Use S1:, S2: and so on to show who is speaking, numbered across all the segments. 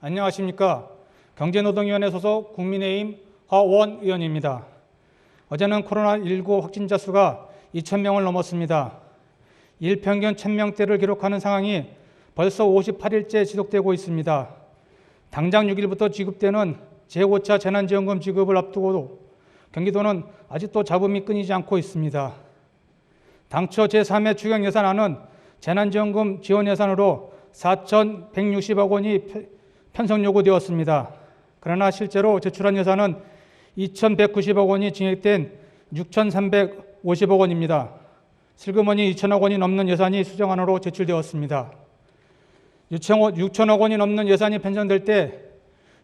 S1: 안녕하십니까. 경제노동위원회 소속 국민의힘 허원 의원입니다. 어제는 코로나19 확진자 수가 2,000명을 넘었습니다. 일평균 1,000명대를 기록하는 상황이 벌써 58일째 지속되고 있습니다. 당장 6일부터 지급되는 제5차 재난지원금 지급을 앞두고도 경기도는 아직도 잡음이 끊이지 않고 있습니다. 당초 제3회 추경 예산안은 재난지원금 지원 예산으로 4,160억 원이 편성 요구되었습니다. 그러나 실제로 제출한 예산은 2,190억 원이 증액된 6,350억 원입니다. 슬그머니 2천억 원이 넘는 예산이 수정안으로 제출되었습니다. 6천억 원이 넘는 예산이 편성될 때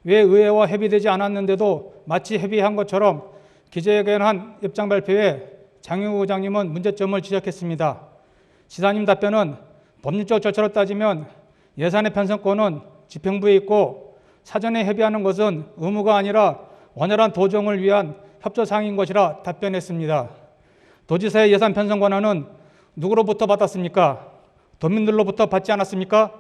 S1: 왜 의회와 협의되지 않았는데도 마치 협의한 것처럼 기자회견한 입장 발표에 장유 의장님은 문제점을 지적했습니다. 지사님 답변은 법률적 절차로 따지면 예산의 편성권은 집행부에 있고 사전에 협의하는 것은 의무가 아니라 원활한 도정을 위한 협조사항인 것이라 답변했습니다. 도지사의 예산 편성 권한은 누구로부터 받았습니까? 도민들로부터 받지 않았습니까?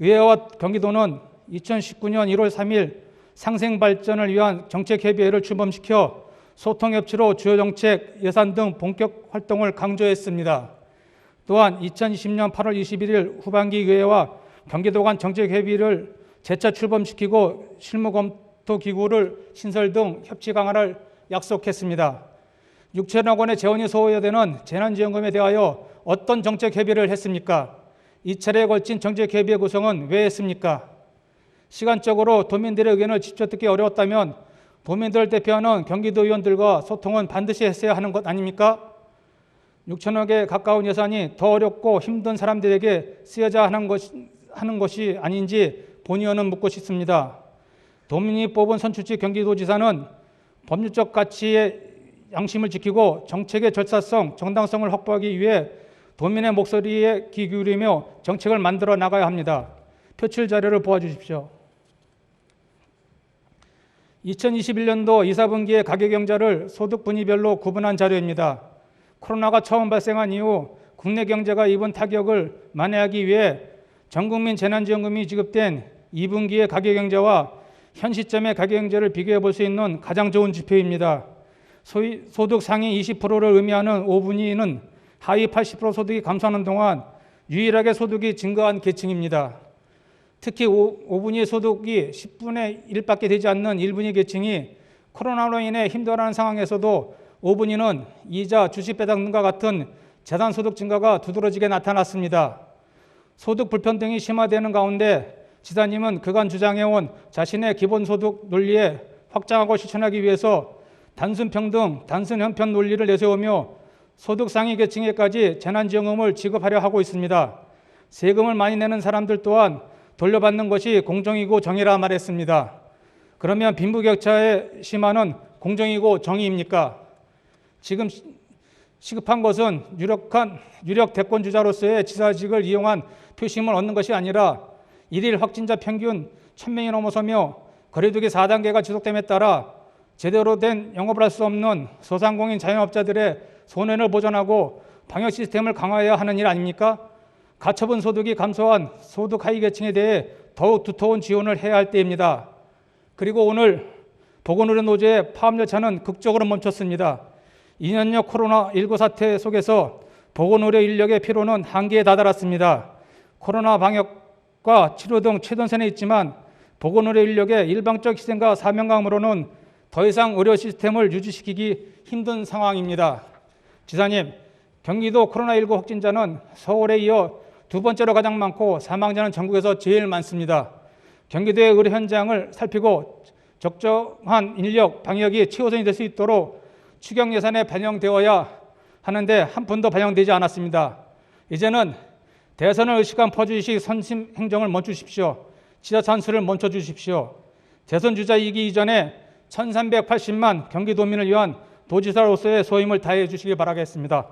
S1: 의회와 경기도는 2019년 1월 3일 상생 발전을 위한 정책 협의회를 출범시켜 소통 협치로 주요 정책, 예산 등 본격 활동을 강조했습니다. 또한 2020년 8월 21일 후반기 의회와 경기도 간 정책 협의를 재차 출범시키고 실무 검토 기구를 신설 등 협치 강화를 약속했습니다. 6천억 원의 재원이 소요되는 재난지원금에 대하여 어떤 정책 협의를 했습니까? 이 차례에 걸친 정책 협의의 구성은 왜 했습니까? 시간적으로 도민들의 의견을 직접 듣기 어려웠다면 도민들을 대표하는 경기도 의원들과 소통은 반드시 했어야 하는 것 아닙니까? 6천억에 가까운 예산이 더 어렵고 힘든 사람들에게 쓰여야 하는, 것, 하는 것이 아닌지 본 의원은 묻고 싶습니다. 도민이 뽑은 선출직 경기도지사는 법률적 가치의 양심을 지키고 정책의 절차성, 정당성을 확보하기 위해 도민의 목소리에 귀 기울이며 정책을 만들어 나가야 합니다. 표출 자료를 보아주십시오. 2021년도 2, 4분기의 가계경제를 소득 분위별로 구분한 자료입니다. 코로나가 처음 발생한 이후 국내 경제가 입은 타격을 만회하기 위해 전국민 재난지원금이 지급된 2분기의 가계경제와 현 시점의 가계경제를 비교해 볼 수 있는 가장 좋은 지표입니다. 소위 소득 상위 20%를 의미하는 5분위는 하위 80% 소득이 감소하는 동안 유일하게 소득이 증가한 계층입니다. 특히 5 분위 소득이 10분의 1밖에 되지 않는 1분위 계층이 코로나로 인해 힘들어하는 상황에서도 5분위는 이자, 주식 배당 등과 같은 재산 소득 증가가 두드러지게 나타났습니다. 소득 불평등이 심화되는 가운데 지사님은 그간 주장해온 자신의 기본소득 논리에 확장하고 실천하기 위해서 단순 평등, 단순 형편 논리를 내세우며 소득 상위 계층에까지 재난지원금을 지급하려 하고 있습니다. 세금을 많이 내는 사람들 또한 돌려받는 것이 공정이고 정의라 말했습니다. 그러면 빈부격차의 심화는 공정이고 정의입니까? 지금 시급한 것은 유력한 유력 대권 주자로서의 지사직을 이용한 표심을 얻는 것이 아니라 일일 확진자 평균 1000명이 넘어서며 거리두기 4단계가 지속됨에 따라 제대로 된 영업을 할 수 없는 소상공인 자영업자들의 손해를 보전하고 방역 시스템을 강화해야 하는 일 아닙니까? 가처분 소득이 감소한 소득 하위 계층에 대해 더욱 두터운 지원을 해야 할 때입니다. 그리고 오늘 보건의료 노조의 파업 열차는 극적으로 멈췄습니다. 2년여 코로나19 사태 속에서 보건의료 인력의 피로는 한계에 다다랐습니다. 코로나 방역과 치료 등 최전선에 있지만 보건의료 인력의 일방적 희생과 사명감으로는 더 이상 의료 시스템을 유지시키기 힘든 상황입니다. 지사님, 경기도 코로나19 확진자는 서울에 이어 두 번째로 가장 많고 사망자는 전국에서 제일 많습니다. 경기도의 의료 현장을 살피고 적정한 인력 방역이 최우선이 될 수 있도록 추경 예산에 반영되어야 하는데 한 푼도 반영되지 않았습니다. 이제는 대선을 의식한 퍼주식 선심 행정을 멈추십시오. 지자 찬스를 멈춰 주십시오. 대선 주자이기 이전에 1380만 경기도민을 위한 도지사로서의 소임을 다해 주시기 바라겠습니다.